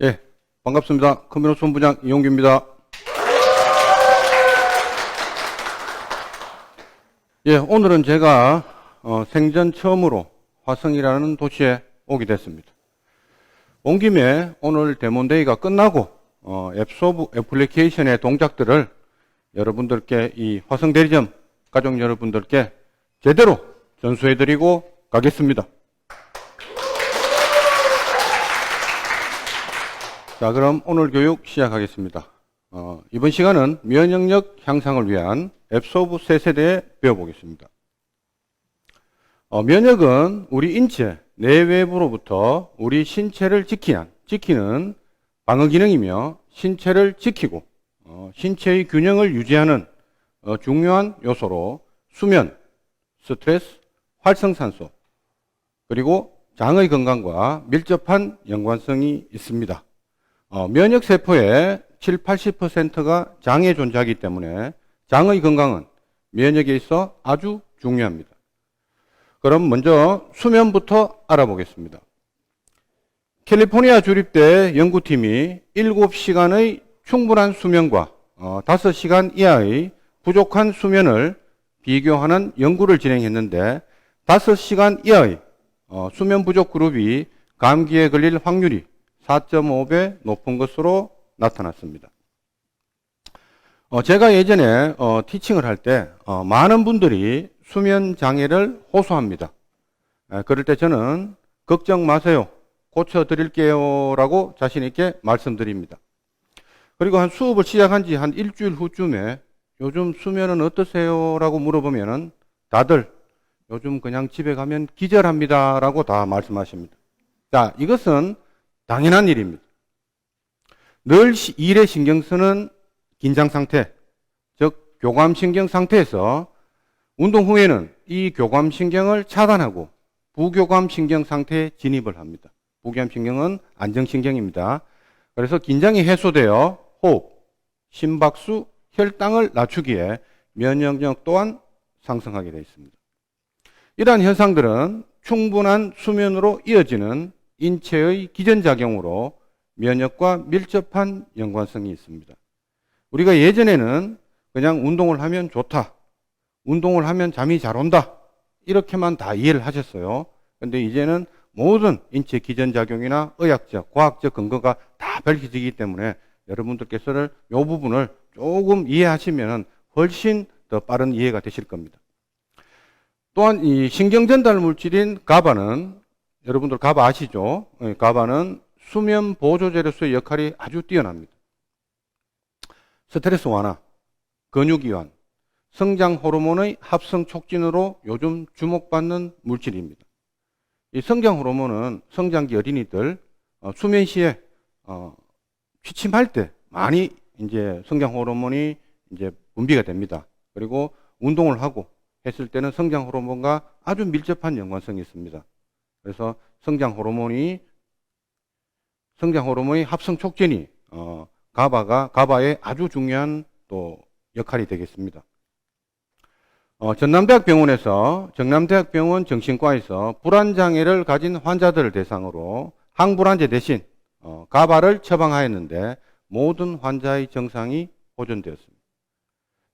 예, 반갑습니다. 컴퓨터 본부장 이용규입니다. 예, 오늘은 제가 어, 생전 처음으로 화성이라는 도시에 오게 됐습니다. 온 김에 오늘 데몬데이가 끝나고 어, 앱소브 애플리케이션의 동작들을 여러분들께 이 화성 대리점 가족 여러분들께 제대로 전수해드리고 가겠습니다. 자, 그럼 오늘 교육 시작하겠습니다. 어, 이번 시간은 면역력 향상을 위한 앱소브 세 세대에 배워보겠습니다. 어, 면역은 우리 인체 내외부로부터 우리 신체를 지키는, 지키는 방어 기능이며 신체를 지키고 어, 신체의 균형을 유지하는 어, 중요한 요소로 수면, 스트레스, 활성산소, 그리고 장의 건강과 밀접한 연관성이 있습니다. 어, 면역 세포의 7, 80%가 장에 존재하기 때문에 장의 건강은 면역에 있어 아주 중요합니다. 그럼 먼저 수면부터 알아보겠습니다. 캘리포니아 주립대 연구팀이 7시간의 충분한 수면과 어, 5시간 이하의 부족한 수면을 비교하는 연구를 진행했는데 5시간 이하의 어, 수면 부족 그룹이 감기에 걸릴 확률이 4.5배 높은 것으로 나타났습니다. 어, 제가 예전에 어, 티칭을 할때 어, 많은 분들이 수면 장애를 호소합니다. 에, 그럴 때 저는 걱정 마세요. 고쳐드릴게요 라고 자신있게 말씀드립니다. 그리고 한 수업을 시작한 지 한 일주일 후쯤에 요즘 수면은 어떠세요? 라고 물어보면은 다들 요즘 그냥 집에 가면 기절합니다. 라고 다 말씀하십니다. 자, 이것은 당연한 일입니다. 늘 시- 일에 신경 쓰는 긴장 상태, 즉 교감 신경 상태에서 운동 후에는 이 교감 신경을 차단하고 부교감 신경 상태에 진입을 합니다. 부교감 신경은 안정 신경입니다. 그래서 긴장이 해소되어 호흡, 심박수, 혈당을 낮추기에 면역력 또한 상승하게 되어 있습니다. 이러한 현상들은 충분한 수면으로 이어지는 인체의 기전작용으로 면역과 밀접한 연관성이 있습니다. 우리가 예전에는 그냥 운동을 하면 좋다. 운동을 하면 잠이 잘 온다. 이렇게만 다 이해를 하셨어요. 근데 이제는 모든 인체 기전작용이나 의학적, 과학적 근거가 다 밝혀지기 때문에 여러분들께서는 이 부분을 조금 이해하시면 훨씬 더 빠른 이해가 되실 겁니다. 또한 이 신경전달 물질인 가바는 여러분들 가바 아시죠? 예, 가바는 수면 보조제로서의 역할이 아주 뛰어납니다. 스트레스 완화, 근육 이완, 성장 호르몬의 합성 촉진으로 요즘 주목받는 물질입니다. 이 성장 호르몬은 성장기 어린이들 어, 수면 시에 어, 취침할 때 많이 이제 성장 호르몬이 이제 분비가 됩니다. 그리고 운동을 하고 했을 때는 성장 호르몬과 아주 밀접한 연관성이 있습니다. 그래서 성장 호르몬이 성장 호르몬의 합성 촉진이 어, 가바가 가바의 아주 중요한 또 역할이 되겠습니다. 어, 전남대학병원에서 정남대학병원 정신과에서 불안 장애를 가진 환자들을 대상으로 항불안제 대신 어, 가바를 처방하였는데 모든 환자의 정상이 보존되었습니다.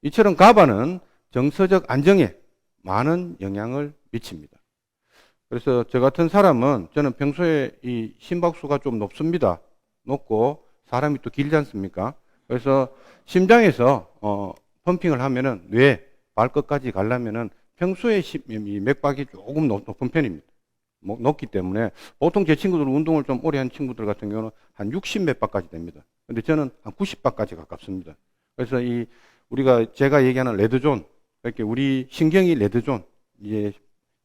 이처럼 가바는 정서적 안정에 많은 영향을 미칩니다. 그래서 저 같은 사람은 저는 평소에 이 심박수가 좀 높습니다. 높고 사람이 또 길지 않습니까? 그래서 심장에서 어, 펌핑을 하면은 뇌 발끝까지 가려면은 평소에 시- 이 맥박이 조금 높, 은 편입니다. 뭐, 높기 때문에 보통 제 친구들 운동을 좀 오래 한 친구들 같은 경우는 한 60 몇 박까지 됩니다. 근데 저는 한 90박까지 가깝습니다. 그래서 이 우리가 제가 얘기하는 레드존 이렇게 우리 신경이 레드존 이제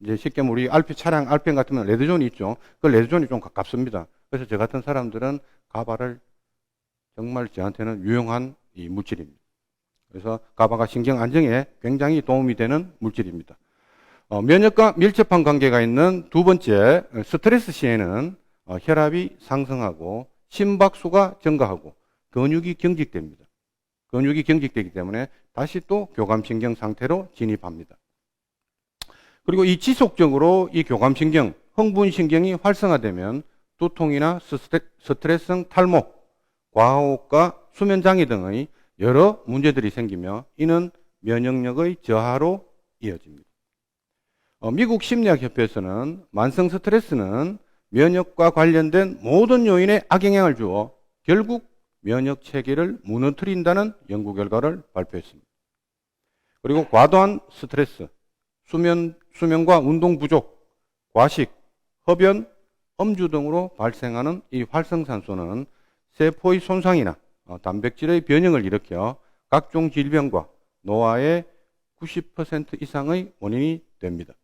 이제 쉽게 말하면 우리 알피 차량 알펜 같으면 레드존이 있죠. 그 레드존이 좀 가깝습니다. 그래서 저 같은 사람들은 가바를 정말 저한테는 유용한 이 물질입니다. 그래서 가바가 신경 안정에 굉장히 도움이 되는 물질입니다. 어, 면역과 밀접한 관계가 있는 두 번째 어, 스트레스 시에는 어, 혈압이 상승하고 심박수가 증가하고 근육이 경직됩니다. 근육이 경직되기 때문에 다시 또 교감신경 상태로 진입합니다. 그리고 이 지속적으로 이 교감신경, 흥분신경이 활성화되면 두통이나 스트레- 스트레스성 탈모, 과호흡과 수면 장애 등의 여러 문제들이 생기며 이는 면역력의 저하로 이어집니다. 어, 미국 심리학협회에서는 만성 스트레스는 면역과 관련된 모든 요인에 악영향을 주어 결국 면역 체계를 무너뜨린다는 연구 결과를 발표했습니다. 그리고 과도한 스트레스, 수면, 수면과 운동 부족, 과식, 흡연, 음주 등으로 발생하는 이 활성산소는 세포의 손상이나 어, 단백질의 변형을 일으켜 각종 질병과 노화의 90% 이상의 원인이 됩니다.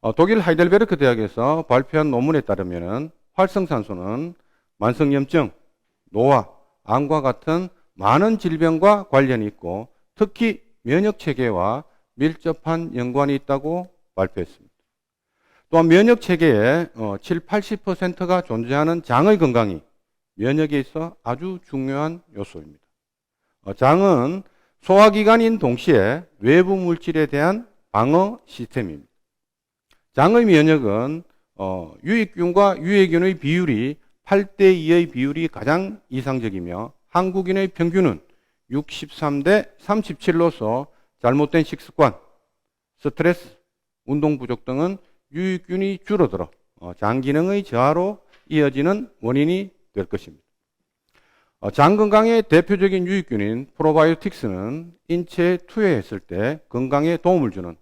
어, 독일 하이델베르크 대학에서 발표한 논문에 따르면 활성산소는 만성염증, 노화, 암과 같은 많은 질병과 관련이 있고 특히 면역 체계와 밀접한 연관이 있다고 발표했습니다. 또한 면역 체계의 어, 7, 80%가 존재하는 장의 건강이 면역에 있어 아주 중요한 요소입니다. 어, 장은 소화기관인 동시에 외부 물질에 대한 방어 시스템입니다. 장의 면역은 어, 유익균과 유해균의 비율이 8대 2의 비율이 가장 이상적이며 한국인의 평균은 63대 37로서 잘못된 식습관, 스트레스, 운동 부족 등은 유익균이 줄어들어 어, 장 기능의 저하로 이어지는 원인이 될 것입니다. 어, 장 건강의 대표적인 유익균인 프로바이오틱스는 인체에 투여했을 때 건강에 도움을 주는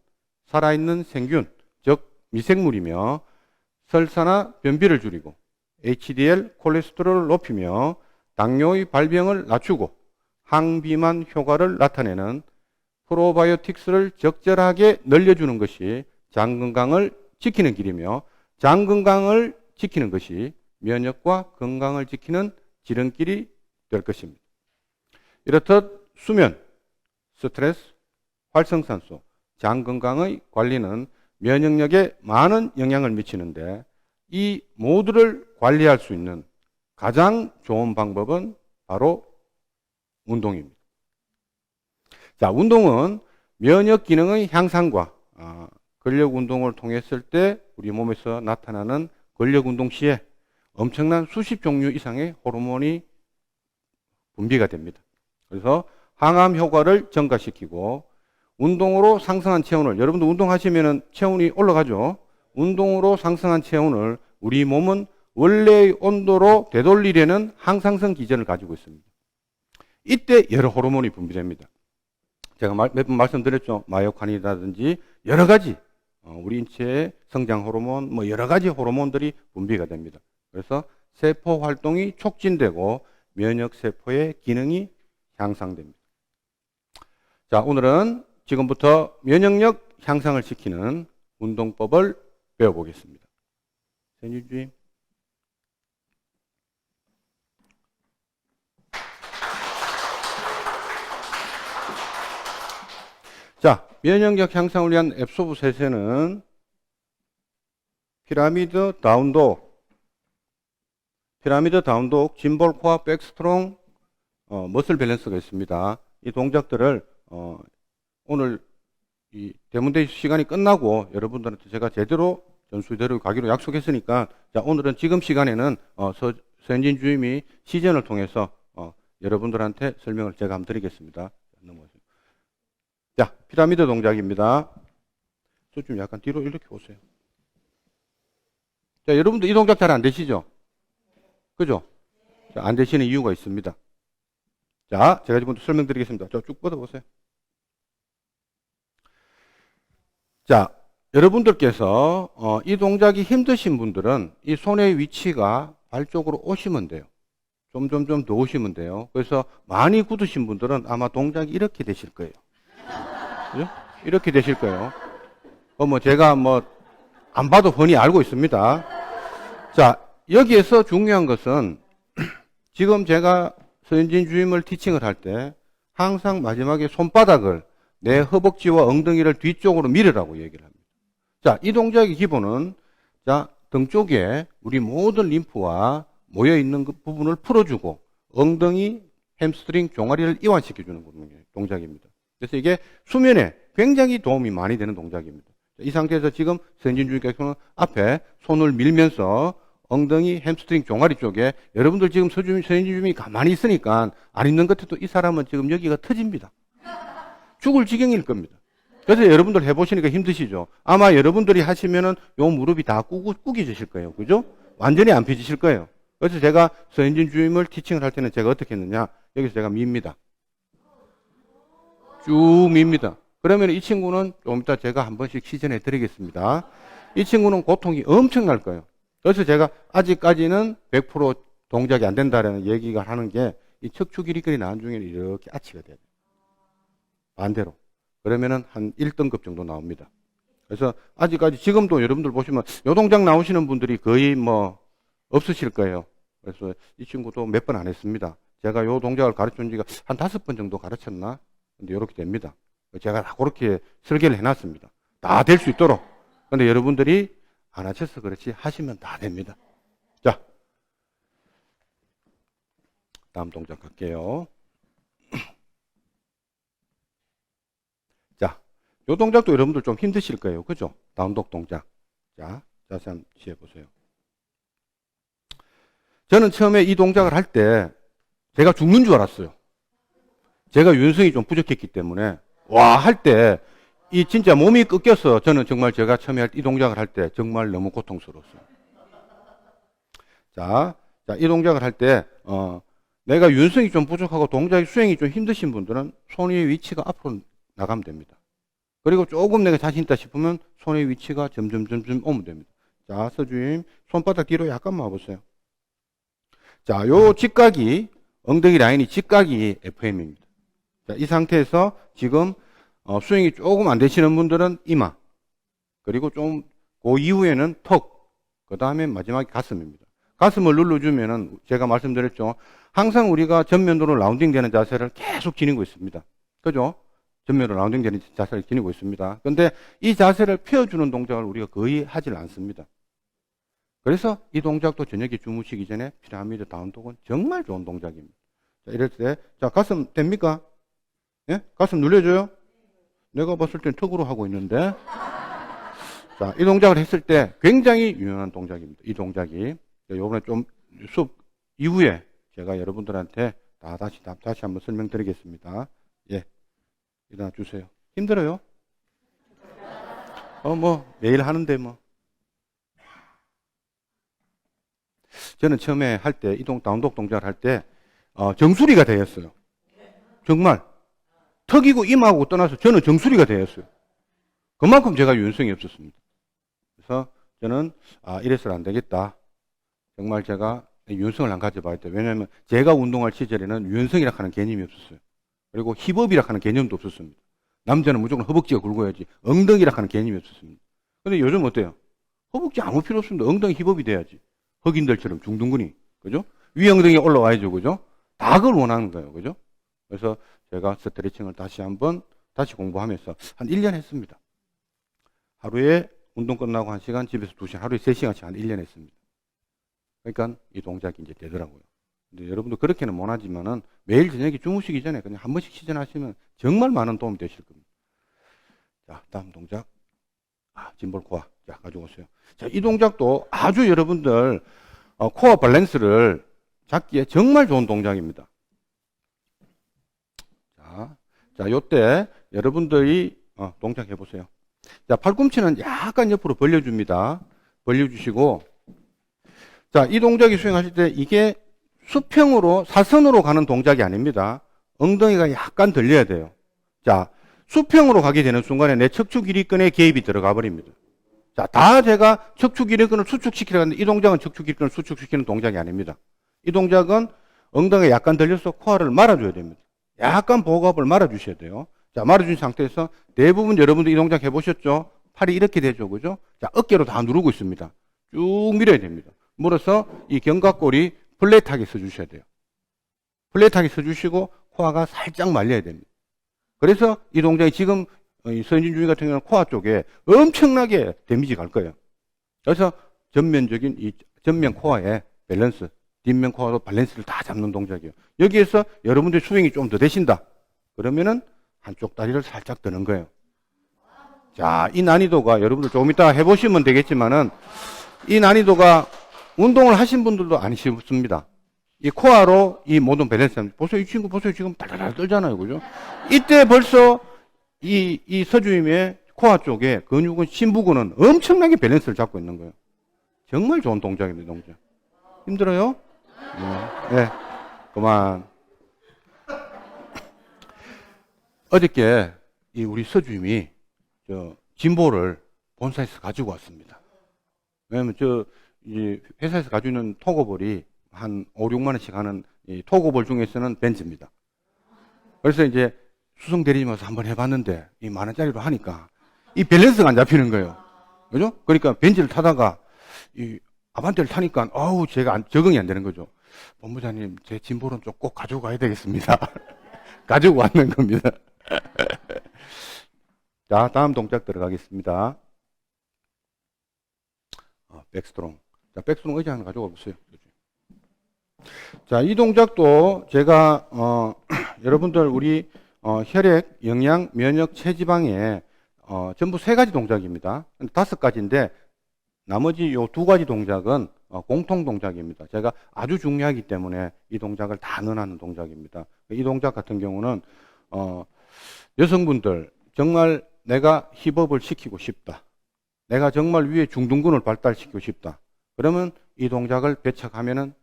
살아있는 생균, 즉 미생물이며 설사나 변비를 줄이고 HDL 콜레스테롤을 높이며 당뇨의 발병을 낮추고 항비만 효과를 나타내는 프로바이오틱스를 적절하게 늘려주는 것이 장 건강을 지키는 길이며 장 건강을 지키는 것이 면역과 건강을 지키는 지름길이 될 것입니다. 이렇듯 수면, 스트레스, 활성산소, 장 건강의 관리는 면역력에 많은 영향을 미치는데 이 모두를 관리할 수 있는 가장 좋은 방법은 바로 운동입니다. 자, 운동은 면역 기능의 향상과 아, 근력 운동을 통했을 때 우리 몸에서 나타나는 근력 운동 시에 엄청난 수십 종류 이상의 호르몬이 분비가 됩니다. 그래서 항암 효과를 증가시키고 운동으로 상승한 체온을 여러분도 운동하시면 체온이 올라가죠. 운동으로 상승한 체온을 우리 몸은 원래의 온도로 되돌리려는 항상성 기전을 가지고 있습니다. 이때 여러 호르몬이 분비됩니다. 제가 몇 번 말씀드렸죠. 마요카닌이라든지 여러 가지 어, 우리 인체의 성장 호르몬, 뭐 여러 가지 호르몬들이 분비가 됩니다. 그래서 세포 활동이 촉진되고 면역 세포의 기능이 향상됩니다. 자, 오늘은 지금부터 면역력 향상을 시키는 운동법을 배워보겠습니다. 선생님. 자, 면역력 향상을 위한 앱소브 세세는 피라미드 다운독, 피라미드 다운독, 짐볼 코어 백스트롱, 어, 머슬 밸런스가 있습니다. 이 동작들을 어, 오늘 이 대문대 시간이 끝나고 여러분들한테 제가 제대로 전수대로 가기로 약속했으니까 자 오늘은 지금 시간에는 어, 서, 서현진 주임이 시전을 통해서 어, 여러분들한테 설명을 제가 한번 드리겠습니다. 넘어오세요. 자 피라미드 동작입니다. 저 좀 약간 뒤로 이렇게 오세요. 자 여러분들 이 동작 잘 안 되시죠? 그죠? 자, 안 되시는 이유가 있습니다. 자 제가 지금 설명드리겠습니다. 저 쭉 뻗어보세요. 자, 여러분들께서 어, 이 동작이 힘드신 분들은 이 손의 위치가 발 쪽으로 오시면 돼요. 좀더 오시면 돼요. 그래서 많이 굳으신 분들은 아마 동작이 이렇게 되실 거예요. 그죠? 이렇게 되실 거예요. 어, 뭐 제가 뭐 안 봐도 훤히 알고 있습니다. 자, 여기에서 중요한 것은 지금 제가 서현진 주임을 티칭을 할 때 항상 마지막에 손바닥을 내 허벅지와 엉덩이를 뒤쪽으로 밀으라고 얘기를 합니다. 자, 이 동작의 기본은 자, 등 쪽에 우리 모든 림프와 모여 있는 그 부분을 풀어주고 엉덩이, 햄스트링, 종아리를 이완시켜주는 동작입니다. 그래서 이게 수면에 굉장히 도움이 많이 되는 동작입니다. 이 상태에서 지금 선진 주의께서는 앞에 손을 밀면서 엉덩이, 햄스트링, 종아리 쪽에 여러분들 지금 주민이 가만히 있으니까 안 있는 것 같아도 이 사람은 지금 여기가 터집니다. 죽을 지경일 겁니다. 그래서 여러분들 해보시니까 힘드시죠? 아마 여러분들이 하시면은 요 무릎이 다 꾸구, 꾸겨지실 거예요. 그죠? 완전히 안 펴지실 거예요. 그래서 제가 서현진 주임을 티칭을 할 때는 제가 어떻게 했느냐? 여기서 제가 밉니다. 쭉 밉니다. 그러면 이 친구는 좀 이따 제가 한 번씩 시전해 드리겠습니다. 이 친구는 고통이 엄청날 거예요. 그래서 제가 아직까지는 100% 동작이 안 된다라는 얘기가 하는 게 이 척추 길이끌이 나온 중에는 이렇게 아치가 돼요. 반대로. 그러면은 한 1등급 정도 나옵니다. 그래서 아직까지 지금도 여러분들 보시면 요 동작 나오시는 분들이 거의 뭐 없으실 거예요. 그래서 이 친구도 몇 번 안 했습니다. 제가 요 동작을 가르친 지가 한 다섯 번 정도 가르쳤나? 근데 이렇게 됩니다. 제가 다 그렇게 설계를 해놨습니다. 다 될 수 있도록. 근데 여러분들이 안 하셔서 그렇지 하시면 다 됩니다. 자. 다음 동작 갈게요. 자, 요 동작도 여러분들 좀 힘드실 거예요. 그죠? 다운독 동작. 자, 자세 한번 취해보세요. 저는 처음에 이 동작을 할 때 제가 죽는 줄 알았어요. 제가 유연성이 좀 부족했기 때문에 와 할 때 이 진짜 몸이 꺾여서 저는 정말 제가 처음에 할이 동작을 할 때 정말 너무 고통스러웠어요. 자, 자, 이 동작을 할 때, 어, 내가 유연성이 좀 부족하고 동작이 수행이 좀 힘드신 분들은 손의 위치가 앞으로 나가면 됩니다. 그리고 조금 내가 자신 있다 싶으면 손의 위치가 점점 점점 오면 됩니다. 자, 서주임 손바닥 뒤로 약간만 와보세요. 자, 요 직각이 엉덩이 라인이 직각이 FM입니다. 자, 이 상태에서 지금 어, 수행이 조금 안 되시는 분들은 이마 그리고 좀 그 이후에는 턱, 그 다음에 마지막에 가슴입니다. 가슴을 눌러주면은 제가 말씀드렸죠. 항상 우리가 전면으로 라운딩 되는 자세를 계속 지니고 있습니다. 그죠? 전면으로 라운딩 되는 자세를 지니고 있습니다. 그런데 이 자세를 펴주는 동작을 우리가 거의 하질 않습니다. 그래서 이 동작도 저녁에 주무시기 전에 피라미드 다운독은 정말 좋은 동작입니다. 자, 이럴 때, 자, 가슴 됩니까? 예? 가슴 눌려줘요? 내가 봤을 땐 턱으로 하고 있는데. 자, 이 동작을 했을 때 굉장히 유용한 동작입니다. 이 동작이. 자, 요번에 좀 수업 이후에 제가 여러분들한테 다 다시, 다, 다시 한번 설명드리겠습니다. 예. 일어나 주세요. 힘들어요? 어, 뭐, 매일 하는데 뭐. 저는 처음에 할 때, 이동, 다운독 동작을 할 때, 어, 정수리가 되었어요. 정말. 턱이고 임하고 떠나서 저는 정수리가 되었어요. 그만큼 제가 유연성이 없었습니다. 그래서 저는, 아, 이래서는 안 되겠다. 정말 제가 유연성을 안 가져봐야 돼. 왜냐하면 제가 운동할 시절에는 유연성이라 하는 개념이 없었어요. 그리고 힙업이라 하는 개념도 없었습니다. 남자는 무조건 허벅지가 굵어야지 엉덩이라 하는 개념이 없었습니다. 근데 요즘 어때요? 허벅지 아무 필요 없습니다. 엉덩이 힙업이 돼야지. 흑인들처럼 중둔근이. 그죠? 위 엉덩이 올라와야죠. 그죠? 다 그걸 원하는 거예요. 그죠? 그래서 제가 스트레칭을 다시 한번 다시 공부하면서 한 1년 했습니다. 하루에 운동 끝나고 1시간, 집에서 2시간, 하루에 3시간씩 한 1년 했습니다. 그러니까 이 동작이 이제 되더라고요. 근데 여러분도 그렇게는 못하지만은 매일 저녁에 주무시기 전에 그냥 한 번씩 시전하시면 정말 많은 도움 되실 겁니다. 자, 다음 동작. 아, 짐볼 코어. 자, 가지고 오세요. 자, 이 동작도 아주 여러분들 어, 코어 밸런스를 잡기에 정말 좋은 동작입니다. 자, 자, 요때 여러분들이 어, 동작 해 보세요. 자, 팔꿈치는 약간 옆으로 벌려줍니다. 벌려주시고, 자, 이 동작이 수행하실 때 이게 수평으로 사선으로 가는 동작이 아닙니다. 엉덩이가 약간 들려야 돼요. 자, 수평으로 가게 되는 순간에 내 척추 길이끈에 개입이 들어가 버립니다. 자, 다 제가 척추 길이끈을 수축시키려고 하는데 이 동작은 척추 길이끈을 수축시키는 동작이 아닙니다. 이 동작은 엉덩이가 약간 들려서 코어를 말아줘야 됩니다. 약간 보호갑을 말아주셔야 돼요. 자, 말아준 상태에서 대부분 여러분들 이 동작 해보셨죠? 팔이 이렇게 되죠. 그죠? 자, 어깨로 다 누르고 있습니다. 쭉 밀어야 됩니다. 물어서 이 견갑골이 플랫하게 서주셔야 돼요. 플랫하게 서주시고 코어가 살짝 말려야 됩니다. 그래서 이 동작이 지금 서현진 주의 같은 경우는 코어 쪽에 엄청나게 데미지 갈 거예요. 그래서 전면적인 이 전면 코어의 밸런스, 뒷면 코어도 밸런스를 다 잡는 동작이에요. 여기에서 여러분들 수행이 좀 더 되신다. 그러면은 한쪽 다리를 살짝 드는 거예요. 자, 이 난이도가 여러분들 조금 이따 해보시면 되겠지만은 이 난이도가 운동을 하신 분들도 아니십니다. 이 코어로 이 모든 밸런스, 보세요. 이 친구 보세요. 지금 달달달 떨잖아요. 그죠? 이때 벌써 이, 이 서주임의 코어 쪽에 근육은, 심부근은 엄청나게 밸런스를 잡고 있는 거예요. 정말 좋은 동작입니다, 동작. 힘들어요? 네. 네. 그만. 어저께 이 우리 서주임이 저 진보를 본사에서 가지고 왔습니다. 왜냐면 저 이 회사에서 가지고 있는 토고볼이 한 5, 6만 원씩 하는 이 토고볼 중에서는 벤츠입니다. 그래서 이제 수성 대리님하고 한번 해봤는데 이 만 원짜리로 하니까 이 밸런스가 안 잡히는 거예요. 그죠? 그러니까 벤츠를 타다가 이 아반떼를 타니까 어우 제가 안- 적응이 안 되는 거죠. 본부장님 제 진보는 좀꼭 가지고 가야 되겠습니다. 가지고 왔는 겁니다. 자 다음 동작 들어가겠습니다. 어, 백스트롱. 자 백스트롱 의자 하나 가져가 보세요. 자 이 동작도 제가 어, 여러분들 우리 어, 혈액, 영양, 면역, 체지방에 어, 전부 세 가지 동작입니다. 다섯 가지인데 나머지 요 두 가지 동작은 어, 공통 동작입니다. 제가 아주 중요하기 때문에 이 동작을 다 넣어놨는 동작입니다. 이 동작 같은 경우는 어, 여성분들 정말 내가 힙업을 시키고 싶다. 내가 정말 위에 중둔근을 발달시키고 싶다. 그러면 이 동작을 배척하면은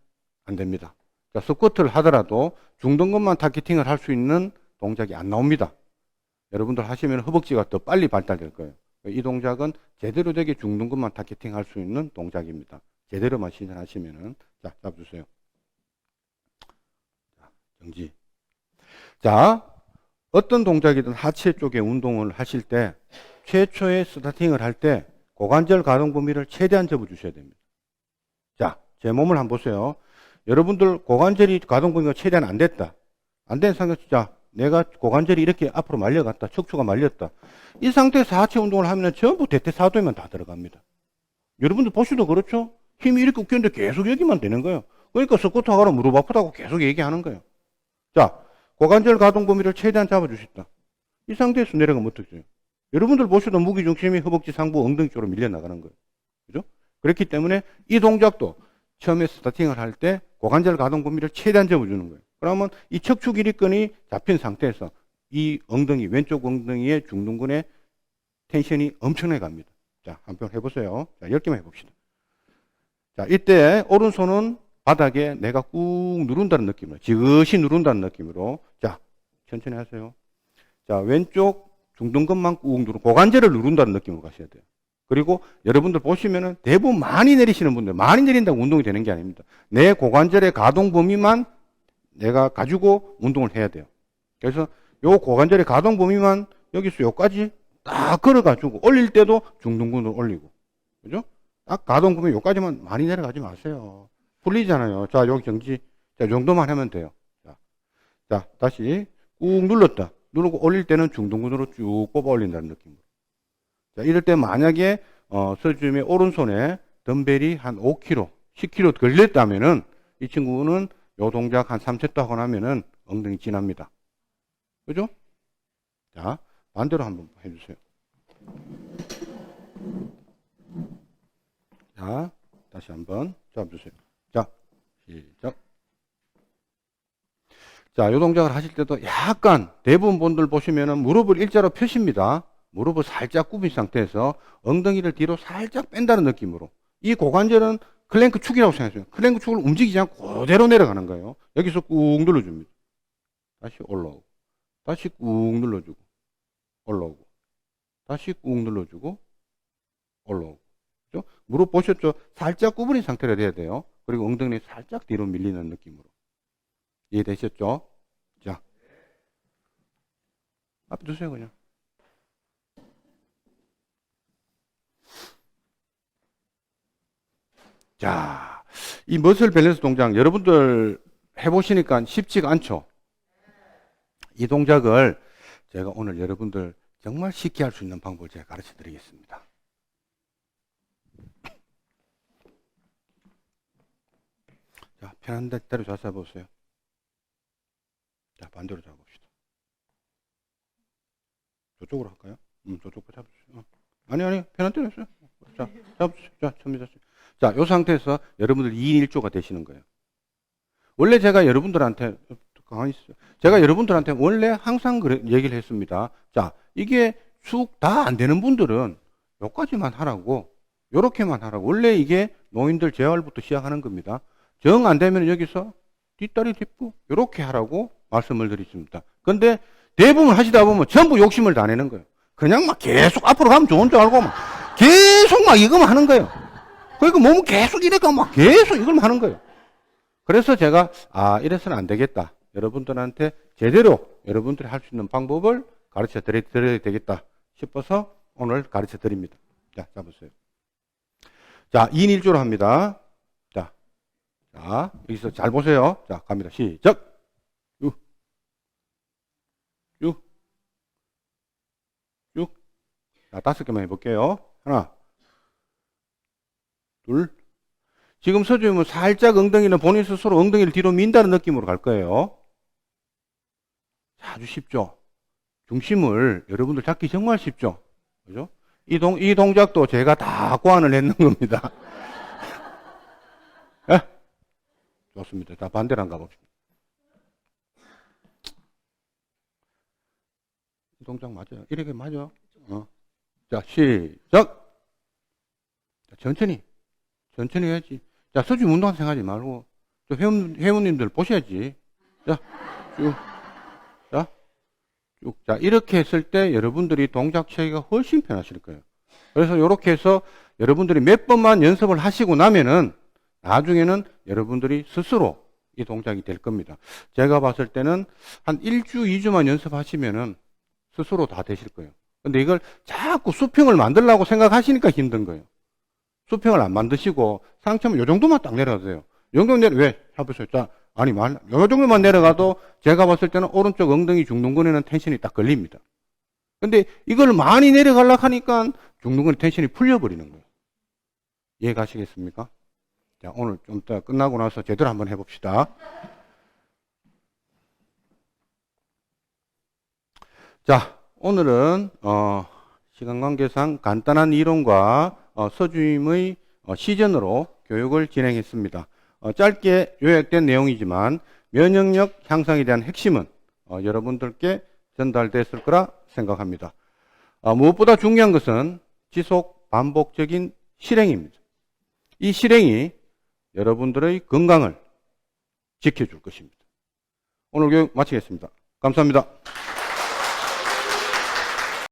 안 됩니다. 자, 스쿼트를 하더라도 중둔근만 타겟팅을 할 수 있는 동작이 안 나옵니다. 여러분들 하시면 허벅지가 더 빨리 발달될 거예요. 이 동작은 제대로 되게 중둔근만 타겟팅 할 수 있는 동작입니다. 제대로만 시전하시면은 자 잡주세요. 자, 정지. 자 어떤 동작이든 하체 쪽에 운동을 하실 때 최초의 스타팅을 할 때 고관절 가동 범위를 최대한 접어주셔야 됩니다. 자, 제 몸을 한번 보세요. 여러분들 고관절이 가동 범위가 최대한 안 됐다. 안 된 상태, 자, 내가 고관절이 이렇게 앞으로 말려갔다. 척추가 말렸다. 이 상태에서 하체 운동을 하면 전부 대퇴사도에만 다 들어갑니다. 여러분들 보시도 그렇죠? 힘이 이렇게 웃겼는데 계속 여기만 되는 거예요. 그러니까 스쿼트 하거나 무릎 아프다고 계속 얘기하는 거예요. 자, 고관절 가동 범위를 최대한 잡아주셨다. 이 상태에서 내려가면 어떻게 돼요? 여러분들 보셔도 무기 중심이 허벅지 상부 엉덩이 쪽으로 밀려나가는 거예요. 그죠? 그렇기 때문에 이 동작도 처음에 스타팅을 할 때 고관절 가동 범위를 최대한 접어주는 거예요. 그러면 이 척추 길이끈이 잡힌 상태에서 이 엉덩이, 왼쪽 엉덩이의 중둔근의 텐션이 엄청나게 갑니다. 자, 한 번 해보세요. 자, 10개만 해봅시다. 자, 이때 오른손은 바닥에 내가 꾹 누른다는 느낌으로, 지그시 누른다는 느낌으로. 자, 천천히 하세요. 자, 왼쪽 중둔근만 꾹 누르고, 고관절을 누른다는 느낌으로 가셔야 돼요. 그리고 여러분들 보시면은 대부분 많이 내리시는 분들, 많이 내린다고 운동이 되는 게 아닙니다. 내 고관절의 가동 범위만 내가 가지고 운동을 해야 돼요. 그래서 요 고관절의 가동 범위만 여기서 요까지 딱 걸어가지고 올릴 때도 중둔근을 올리고. 그죠? 딱 가동 범위 요까지만 많이 내려가지 마세요. 풀리잖아요. 자, 여기 정지. 자, 이 정도만 하면 돼요. 자, 자 다시 꾹 눌렀다. 누르고 올릴 때는 중둔근으로 쭉 뽑아 올린다는 느낌으로. 자, 이럴 때 만약에 어, 서주임의 오른손에 덤벨이 한 5kg, 10kg 걸렸다면은 이 친구는 요 동작 한 3세트 하고 나면은 엉덩이 지납니다. 그죠? 자, 반대로 한번 해주세요. 자, 다시 한번 잡아주세요. 자, 시작. 자, 요 동작을 하실 때도 약간 대부분 분들 보시면은 무릎을 일자로 펴십니다. 무릎을 살짝 굽힌 상태에서 엉덩이를 뒤로 살짝 뺀다는 느낌으로 이 고관절은 클랭크 축이라고 생각하세요. 클랭크 축을 움직이지 않고 그대로 내려가는 거예요. 여기서 꾹 눌러줍니다. 다시 올라오고 다시 꾹 눌러주고 올라오고 다시 꾹 눌러주고 올라오고 그죠? 무릎 보셨죠? 살짝 구부린 상태로 돼야 돼요. 그리고 엉덩이 살짝 뒤로 밀리는 느낌으로 이해되셨죠? 자 앞에 두세요 그냥 자, 이 머슬 밸런스 동작 여러분들 해보시니까 쉽지가 않죠? 이 동작을 제가 오늘 여러분들 정말 쉽게 할 수 있는 방법을 제가 가르쳐 드리겠습니다. 자, 편한 대로 자세 보세요. 자, 반대로 잡읍시다. 저쪽으로 할까요? 음, 저쪽으로 잡으세요. 어. 아니, 아니, 편한 대로 했어요. 자, 잡으세요. 자, 처음에 잡으세요. 자, 이 상태에서 여러분들 2인 1조가 되시는 거예요. 원래 제가 여러분들한테, 가만히 있어요. 제가 여러분들한테 원래 항상 그래, 얘기를 했습니다. 자, 이게 쭉 다 안 되는 분들은 요까지만 하라고, 요렇게만 하라고. 원래 이게 노인들 재활부터 시작하는 겁니다. 정 안 되면 여기서 뒷다리 짚고, 요렇게 하라고 말씀을 드리십니다. 근데 대부분 하시다 보면 전부 욕심을 다 내는 거예요. 그냥 막 계속 앞으로 가면 좋은 줄 알고 막 계속 막 이거만 하는 거예요. 그러니까 몸은 계속 이래가 막 계속 이걸 하는 거예요. 그래서 제가 아 이래서는 안 되겠다. 여러분들한테 제대로 여러분들이 할 수 있는 방법을 가르쳐 드려, 드려야 되겠다 싶어서 오늘 가르쳐 드립니다. 자, 잡으세요. 자, 2인 1조로 합니다. 자, 자, 여기서 잘 보세요. 자, 갑니다. 시작. 유, 유, 유. 자, 다섯 개만 해볼게요. 하나, 둘. 지금 서주임은 살짝 엉덩이는 본인 스스로 엉덩이를 뒤로 민다는 느낌으로 갈 거예요. 자, 아주 쉽죠? 중심을 여러분들 잡기 정말 쉽죠? 그죠? 이 동, 이 동작도 제가 다 고안을 했는 겁니다. 예? 좋습니다. 자, 반대로 한가 봅시다. 이 동작 맞아요? 이렇게 맞아? 어. 자, 시작! 자, 천천히. 천천히 해야지. 자, 서주 운동 생각하지 말고, 저 회원, 회원님들 보셔야지. 자, 쭉. 자, 쭉. 자, 이렇게 했을 때 여러분들이 동작 취하기가 훨씬 편하실 거예요. 그래서 이렇게 해서 여러분들이 몇 번만 연습을 하시고 나면은 나중에는 여러분들이 스스로 이 동작이 될 겁니다. 제가 봤을 때는 한 1주, 2주만 연습하시면은 스스로 다 되실 거예요. 근데 이걸 자꾸 수평을 만들려고 생각하시니까 힘든 거예요. 수평을 안 만드시고 상체만 요 정도만 딱 내려가세요. 요 정도 내려 왜? 해보세요. 자, 아니 말, 요 정도만 내려가도 제가 봤을 때는 오른쪽 엉덩이 중둔근에는 텐션이 딱 걸립니다. 근데 이걸 많이 내려가려고 하니까 중둔근 텐션이 풀려버리는 거예요. 이해 가시겠습니까? 자, 오늘 좀 이따 끝나고 나서 제대로 한번 해봅시다. 자, 오늘은, 어, 시간 관계상 간단한 이론과 어, 서주임의 어, 시전으로 교육을 진행했습니다. 어, 짧게 요약된 내용이지만 면역력 향상에 대한 핵심은 어, 여러분들께 전달됐을 거라 생각합니다. 어, 무엇보다 중요한 것은 지속 반복적인 실행입니다. 이 실행이 여러분들의 건강을 지켜줄 것입니다. 오늘 교육 마치겠습니다. 감사합니다.